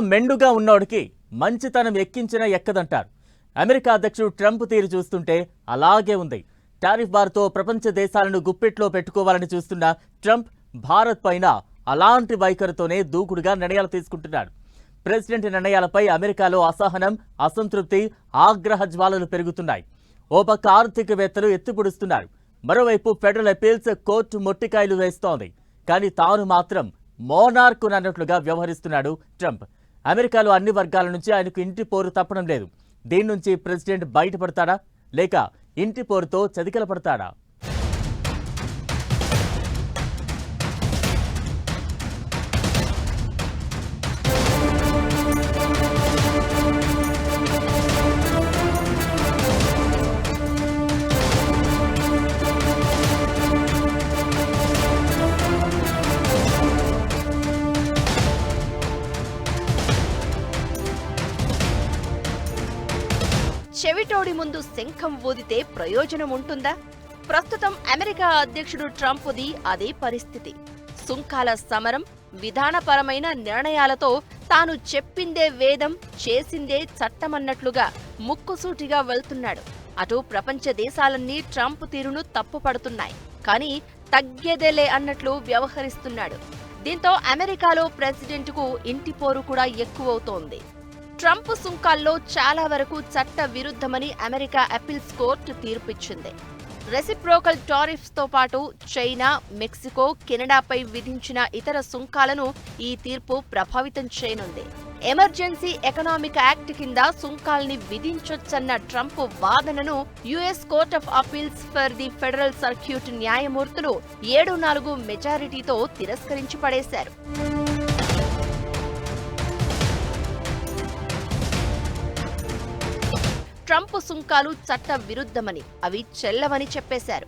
మెండుగా ఉన్నోడికి మంచితనం ఎక్కించిన ఎక్కదంటారు. అమెరికా అధ్యక్షుడు ట్రంప్ తీరు చూస్తుంటే అలాగే ఉంది. టారిఫ్ బార్తో ప్రపంచ దేశాలను గుప్పెట్లో పెట్టుకోవాలని చూస్తున్న ట్రంప్ భారత్ పైన అలాంటి వైఖరితోనే దూకుడుగా నిర్ణయాలు తీసుకుంటున్నాడు. ప్రెసిడెంట్ నిర్ణయాలపై అమెరికాలో అసహనం అసంతృప్తి ఆగ్రహ జ్వాలలు పెరుగుతున్నాయి. ఓ పక్క ఆర్థికవేత్తలు ఎత్తిపొడుస్తున్నారు. మరోవైపు ఫెడరల్ అపీల్స్ కోర్టు మొట్టికాయలు వేస్తోంది. కానీ తాను మాత్రం మోనార్కు అన్నట్లుగా వ్యవహరిస్తున్నాడు ట్రంప్. అమెరికాలో అన్ని వర్గాల నుంచి ఆయనకు ఇంటి పోరు తప్పడం లేదు. దీని నుంచి ప్రెసిడెంట్ బయటపడతాడా? లేక ఇంటి పోరుతో చతికిల పడతాడా చెవిటోడి ముందు శంఖం ఊదితే ప్రయోజనం ఉంటుందా? ప్రస్తుతం అమెరికా అధ్యక్షుడు ట్రంప్ది అదే పరిస్థితి. సుంకాల సమరం విధానపరమైన నిర్ణయాలతో తాను చెప్పిందే వేదం చేసిందే చట్టమన్నట్లుగా ముక్కుసూటిగా వెళ్తున్నాడు. అటు ప్రపంచ దేశాలన్నీ ట్రంప్ తీరును తప్పుపడుతున్నాయి. కానీ తగ్గేదేలే అన్నట్లు వ్యవహరిస్తున్నాడు. దీంతో అమెరికాలో ప్రెసిడెంట్కు ఇంటి పోరు కూడా ఎక్కువవుతోంది. ట్రంప్ సుంకాల్లో చాలా వరకు చట్ట విరుద్ధమని అమెరికా అపీల్స్ కోర్టు తీర్పిచ్చింది. రెసిప్రోకల్ టారిఫ్స్తో పాటు చైనా మెక్సికో కెనడాపై విధించిన ఇతర సుంకాలను ఈ తీర్పు ప్రభావితం చేయనుంది. ఎమర్జెన్సీ ఎకనామిక్ యాక్ట్ కింద సుంకాల్ని విధించొచ్చన్న ట్రంప్ వాదనను US court of appeals for the federal circuit న్యాయమూర్తులు ఏడు నాలుగు మెజారిటీతో తిరస్కరించి పడేశారు. ట్రంప్ సుంకాలు చట్ట విరుద్ధమని అవి చెల్లవని చెప్పేశారు.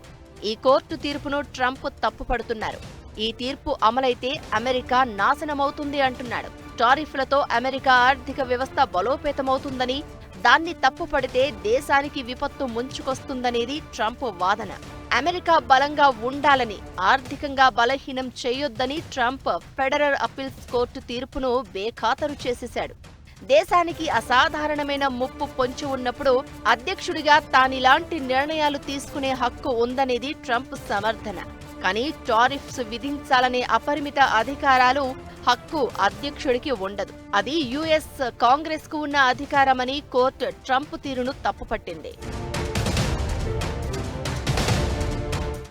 ఈ కోర్టు తీర్పును ట్రంప్ తప్పుపడుతున్నారు. ఈ తీర్పు అమలైతే అమెరికా నాశనమవుతుంది అంటున్నాడు. టారిఫ్లతో అమెరికా ఆర్థిక వ్యవస్థ బలోపేతమవుతుందని దాన్ని తప్పుపడితే దేశానికి విపత్తు ముంచుకొస్తుందనేది ట్రంప్ వాదన. అమెరికా బలంగా ఉండాలని ఆర్థికంగా బలహీనం చేయొద్దని ట్రంప్ ఫెడరల్ అప్పీల్స్ కోర్టు తీర్పును బేఖాతరు చేసేశాడు. దేశానికి అసాధారణమైన ముప్పు పొంచి ఉన్నప్పుడు అధ్యక్షుడిగా తానిలాంటి నిర్ణయాలు తీసుకునే హక్కు ఉందనేది ట్రంప్ సమర్థన. కానీ టారిఫ్స్ విధించాలనే అపరిమిత అధికారాలు హక్కు అధ్యక్షుడికి ఉండదు. అది యుఎస్ కాంగ్రెస్కు ఉన్న అధికారమని కోర్టు ట్రంప్ తీరును తప్పుపట్టింది.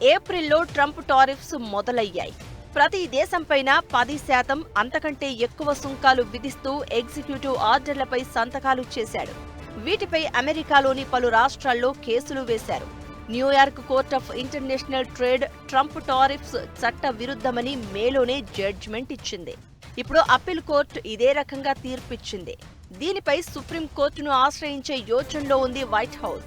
ఏప్రిల్లో ట్రంప్ టారిఫ్స్ మొదలయ్యాయి. ప్రతి దేశంపైన పది శాతం అంతకంటే ఎక్కువ సుంకాలు విధిస్తూ ఎగ్జిక్యూటివ్ ఆర్డర్లపై సంతకాలు చేశాడు. వీటిపై అమెరికాలోని పలు రాష్ట్రాల్లో కేసులు వేశారు. New York court of international trade Trump tariffs చట్ట విరుద్ధమని మేలోనే జడ్జిమెంట్ ఇచ్చింది. ఇప్పుడు అప్పీల్ కోర్టు ఇదే రకంగా తీర్పిచ్చింది. దీనిపై సుప్రీం కోర్టును ఆశ్రయించే యోచనలో ఉంది వైట్ హౌస్.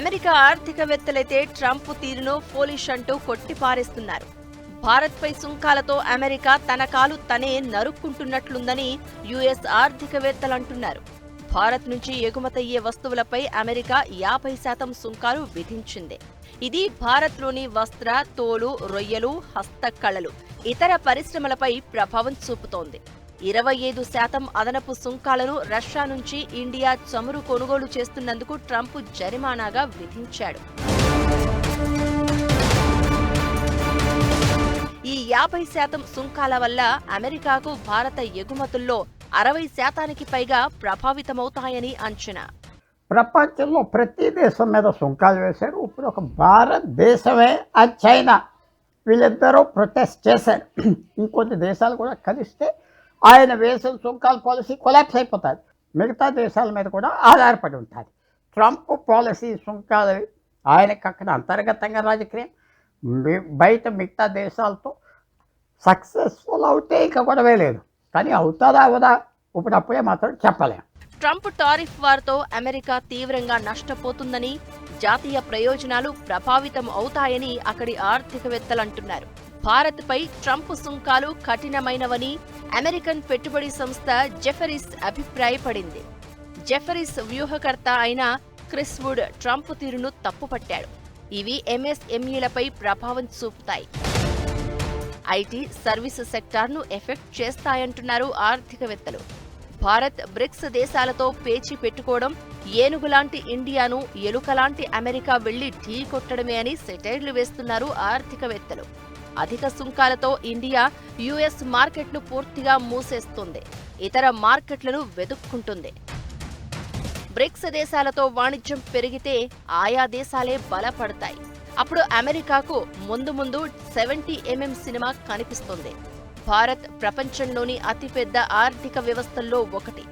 అమెరికా ఆర్థికవేత్తలైతే ట్రంప్ తీరును పోలిష్ అంటూ కొట్టిపారేస్తున్నారు. భారత్పై సుంకాలతో అమెరికా తన కాలు తనే నరుక్కుంటున్నట్లుందని యుఎస్ ఆర్థికవేత్తలంటున్నారు. భారత్ నుంచి ఎగుమతయ్యే వస్తువులపై అమెరికా యాభై శాతం సుంకాలు విధించింది. ఇది భారత్లోని వస్త్ర తోలు రొయ్యలు హస్తకళలు ఇతర పరిశ్రమలపై ప్రభావం చూపుతోంది. ఇరవై ఐదు శాతం అదనపు సుంకాలను రష్యా నుంచి ఇండియా చమురు కొనుగోలు చేస్తున్నందుకు ట్రంప్ జరిమానాగా విధించాడు. యాభై శాతం సుంకాల వల్ల అమెరికాకు భారత ఎగుమతుల్లో అరవై శాతానికి పైగా ప్రభావితమవుతాయని అంచనా. ప్రపంచంలో ప్రతి దేశం మీద సుంకాలు వేశారు. ఇప్పుడు ఒక భారతదేశమే ఆ చైనా. వీళ్ళిద్దరూ ప్రొటెస్ట్ చేశారు. ఇంకొన్ని దేశాలు కూడా కలిస్తే ఆయన వేసిన సుంకాల పాలసీ కొలాప్స్ అయిపోతుంది. మిగతా దేశాల మీద కూడా ఆధారపడి ఉంటుంది. ట్రంప్ పాలసీ సుంకాలు ఆయనకి అక్కడ అంతర్గతంగా రాజకీయం. బయట మిగతా దేశాలతో సక్సెస్ఫుల్ అవుతే ఇంకా గొడవే లేదు. కానీ అవుతుందా అవదా? ఇప్పుడు అప్పుడే మాత్రం చెప్పలేం. ట్రంప్ టారిఫ్ వార్తో అమెరికా తీవ్రంగా నష్టపోతుందని జాతీయ ప్రయోజనాలు ప్రభావితం అవుతాయని అక్కడి ఆర్థికవేత్తలంటున్నారు భారత్పై ట్రంప్ సుంకాలు కఠినమైనవని అమెరికన్ పెట్టుబడి సంస్థ జెఫరిస్ అభిప్రాయపడింది. జెఫరిస్ వ్యూహకర్త అయిన క్రిస్ వుడ్ ట్రంప్ తీరును తప్పుపట్టాడు. ఇవి ఎంఎస్ఎంఈలపై ప్రభావం చూపుతాయి. ఐటీ సర్వీసు సెక్టార్ను ఎఫెక్ట్ చేస్తాయంటున్నారు ఆర్థికవేత్తలు. భారత్ బ్రిక్స్ దేశాలతో పేచి పెట్టుకోవడం ఏనుగులాంటి ఇండియాను ఎలుకలాంటి అమెరికా వెళ్ళి ఢీ కొట్టడమే అని సెటైర్లు వేస్తున్నారు ఆర్థికవేత్తలు. అధిక సుంకాలతో ఇండియా యుఎస్ మార్కెట్ను పూర్తిగా మూసేస్తుంది. ఇతర మార్కెట్లను వెతుక్కుంటుంది. బ్రిక్స్ దేశాలతో వాణిజ్యం పెరిగితే ఆయా దేశాలే బలపడతాయి. అప్పుడు అమెరికాకు ముందు ముందు సెవెంటీ ఎంఎం సినిమా కనిపిస్తుంది. భారత్ ప్రపంచంలోని అతిపెద్ద ఆర్థిక వ్యవస్థల్లో ఒకటి.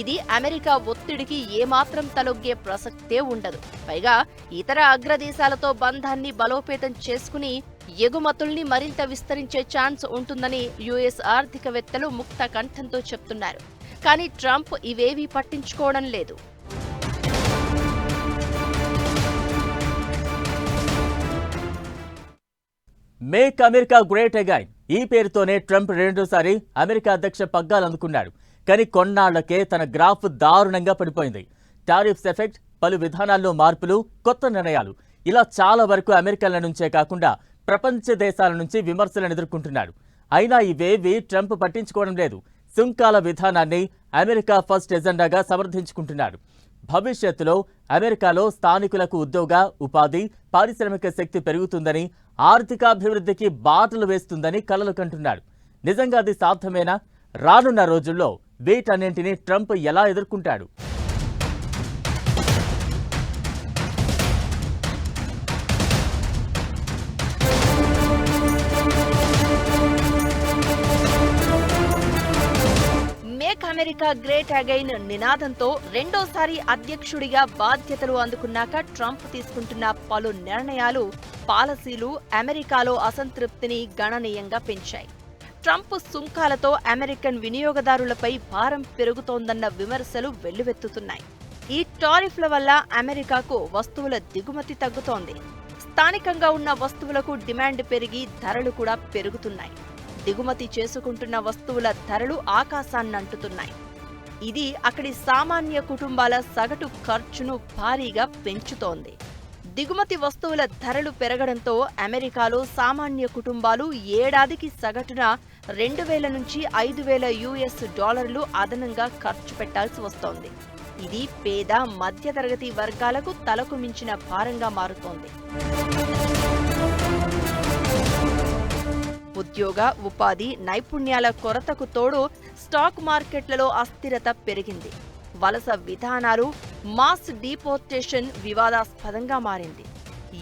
ఇది అమెరికా ఒత్తిడికి ఏమాత్రం తలొగ్గే ప్రసక్తే ఉండదు. పైగా ఇతర అగ్రదేశాలతో బంధాన్ని బలోపేతం చేసుకుని ఎగుమతుల్ని మరింత విస్తరించే ఛాన్స్ ఉంటుందని యుఎస్ ఆర్థికవేత్తలు ముక్త కంఠంతో చెప్తున్నారు. కానీ ట్రంప్ ఇవేవీ పట్టించుకోవడం లేదు. మేక్ అమెరికా గ్రేట్ అగైన్ ఈ పేరుతోనే ట్రంప్ రెండోసారి అమెరికా అధ్యక్ష పగ్గాలు అందుకున్నాడు. కానీ కొన్నాళ్ళకే తన గ్రాఫ్ దారుణంగా పడిపోయింది. టారిఫ్స్ ఎఫెక్ట్ పలు విధానాల్లో మార్పులు కొత్త నిర్ణయాలు. ఇలా చాలా వరకు అమెరికన్ల నుంచే కాకుండా ప్రపంచ దేశాల నుంచి విమర్శలను ఎదుర్కొంటున్నాడు. అయినా ఇవేవి ట్రంప్ పట్టించుకోవడం లేదు. సుంకాల విధానాన్ని అమెరికా ఫస్ట్ ఎజెండాగా సమర్థించుకుంటున్నాడు. భవిష్యత్తులో అమెరికాలో స్థానికులకు ఉద్యోగ ఉపాధి పారిశ్రామిక శక్తి పెరుగుతుందని ఆర్థికాభివృద్ధికి బాటలు వేస్తుందని కలలు కంటున్నాడు. నిజంగా అది సాధ్యమేనా? రానున్న రోజుల్లో వీటన్నింటినీ ట్రంప్ ఎలా ఎదుర్కొంటాడు? మేక్ అమెరికా గ్రేట్ అగైన్ నినాదంతో రెండోసారి అధ్యక్షుడిగా బాధ్యతలు అందుకున్నాక ట్రంప్ తీసుకుంటున్న పలు నిర్ణయాలు పాలసీలు అమెరికాలో అసంతృప్తిని గణనీయంగా పెంచాయి. ట్రంప్ సుంకాలతో అమెరికన్ వినియోగదారులపై భారం పెరుగుతోందన్న విమర్శలు వెల్లువెత్తుతున్నాయి. ఈ టారిఫ్ల వల్ల అమెరికాకు వస్తువుల దిగుమతి తగ్గుతోంది. స్థానికంగా ఉన్న వస్తువులకు డిమాండ్ పెరిగి ధరలు కూడా పెరుగుతున్నాయి. దిగుమతి చేసుకుంటున్న వస్తువుల ధరలు ఆకాశాన్నంటుతున్నాయి ఇది అక్కడి సామాన్య కుటుంబాల సగటు ఖర్చును భారీగా పెంచుతోంది. దిగుమతి వస్తువుల ధరలు పెరగడంతో అమెరికాలో సామాన్య కుటుంబాలు ఏడాదికి సగటున రెండు వేల నుంచి ఐదు వేల యుఎస్ డాలర్లు అదనంగా ఖర్చు పెట్టాల్సి వస్తోంది. ఇది పేద మధ్యతరగతి వర్గాలకు తలకు మించిన భారంగా మారుతోంది. ఉద్యోగ ఉపాధి నైపుణ్యాల కొరతకు తోడు స్టాక్ మార్కెట్లలో అస్థిరత పెరిగింది. వలస విధానాలు మాస్ డీపోర్టేషన్ వివాదాస్పదంగా మారింది.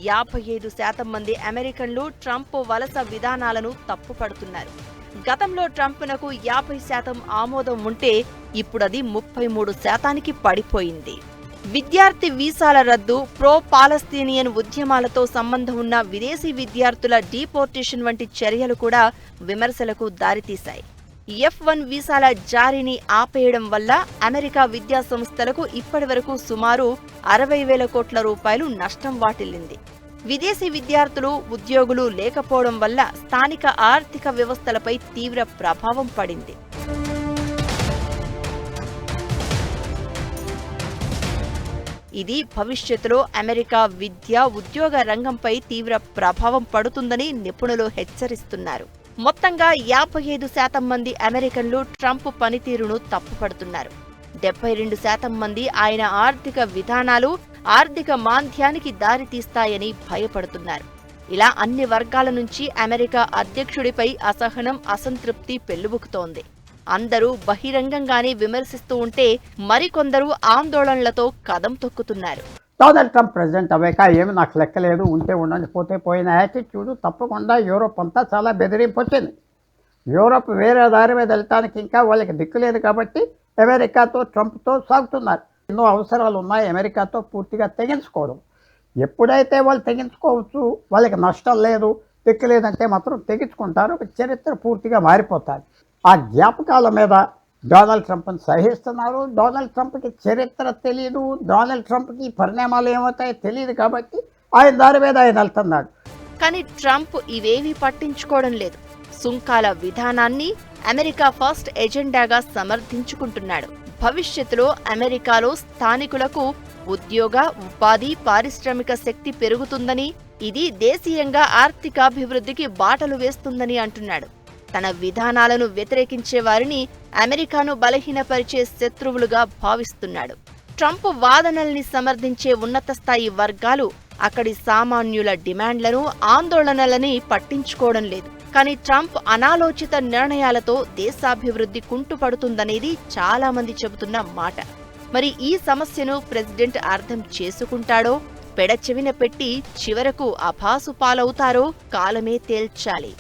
యాభై ఐదు శాతం మంది అమెరికన్లు ట్రంప్ వలస విధానాలను తప్పుపడుతున్నారు. గతంలో ట్రంప్నకు యాభై శాతం ఆమోదం ఉంటే ఇప్పుడది ముప్పై మూడు శాతానికి పడిపోయింది. విద్యార్థి వీసాల రద్దు ప్రో పాలస్తీనియన్ ఉద్యమాలతో సంబంధం ఉన్న విదేశీ విద్యార్థుల డీపోర్టేషన్ వంటి చర్యలు కూడా విమర్శలకు దారితీశాయి. ఎఫ్ వన్ వీసాల జారీని ఆపేయడం వల్ల అమెరికా విద్యా సంస్థలకు ఇప్పటివరకు సుమారు అరవై వేల కోట్ల రూపాయలు నష్టం వాటిల్లింది. విదేశీ విద్యార్థులు ఉద్యోగులు లేకపోవడం వల్ల స్థానిక ఆర్థిక వ్యవస్థలపై తీవ్ర ప్రభావం పడింది. ఇది భవిష్యత్తులో అమెరికా విద్య ఉద్యోగ రంగంపై తీవ్ర ప్రభావం పడుతుందని నిపుణులు హెచ్చరిస్తున్నారు. మొత్తంగా యాభై ఐదు శాతం మంది అమెరికన్లు ట్రంప్ పనితీరును తప్పుపడుతున్నారు. డెబ్బై రెండు శాతం మంది ఆయన ఆర్థిక విధానాలు ఆర్థిక మాంద్యానికి దారితీస్తాయని భయపడుతున్నారు. ఇలా అన్ని వర్గాల నుంచి అమెరికా అధ్యక్షుడిపై అసహనం అసంతృప్తి పెల్లుబుకుతోంది. అందరూ బహిరంగంగానే విమర్శిస్తూ ఉంటే మరికొందరు ఆందోళనలతో కదం తొక్కుతున్నారు. డొనాల్డ్ ట్రంప్ ప్రెసిడెంట్ అవ్వాక ఏమి నాకు లెక్కలేదు ఉంటే ఉండండి పోతే పోయిన యాటిట్యూడ్ తప్పకుండా యూరోప్ అంతా చాలా బెదిరింపు వచ్చింది యూరోప్ వేరే దారి మీద వెళ్ళటానికి ఇంకా వాళ్ళకి దిక్కు లేదు కాబట్టి అమెరికాతో ట్రంప్తో సాగుతున్నారు. ఎన్నో అవసరాలు ఉన్నాయి అమెరికాతో పూర్తిగా తెగించుకోవడం. ఎప్పుడైతే వాళ్ళు తెగించుకోవచ్చు వాళ్ళకి నష్టం లేదు దిక్కు లేదంటే మాత్రం తెగించుకుంటారు ఒక చరిత్ర పూర్తిగా మారిపోతారు ఆ జ్ఞాపకాల మీద డొనాల్డ్ ట్రంప్ని సహిస్తున్నారు. డొనాల్డ్ ట్రంప్కి చరిత్ర తెలియదు డొనాల్డ్ ట్రంప్కి పరిణామాలు ఏమవుతాయో తెలియదు కాబట్టి ఆయన దారి మీద ఆయన వెళ్తున్నాడు. కానీ ట్రంప్ ఇవేమీ పట్టించుకోవడం లేదు. సుంకాల విధానాన్ని అమెరికా ఫస్ట్ ఎజెండాగా సమర్థించుకుంటున్నాడు. భవిష్యత్తులో అమెరికాలో స్థానికులకు ఉద్యోగ ఉపాధి పారిశ్రామిక శక్తి పెరుగుతుందని ఇది దేశీయంగా ఆర్థికాభివృద్ధికి బాటలు వేస్తుందని అంటున్నాడు. తన విధానాలను వ్యతిరేకించే వారిని అమెరికాను బలహీనపరిచే శత్రువులుగా భావిస్తున్నాడు. ట్రంప్ వాదనల్ని సమర్థించే ఉన్నత స్థాయి వర్గాలు అక్కడి సామాన్యుల డిమాండ్లను ఆందోళనలని పట్టించుకోవడం లేదు. కానీ ట్రంప్ అనాలోచిత నిర్ణయాలతో దేశాభివృద్ధి కుంటుపడుతుందనేది చాలా మంది చెబుతున్న మాట. మరి ఈ సమస్యను ప్రెసిడెంట్ అర్థం చేసుకుంటాడో పెడచెవిన పెట్టి చివరకు అభాసు పాలవుతారో కాలమే తేల్చాలి.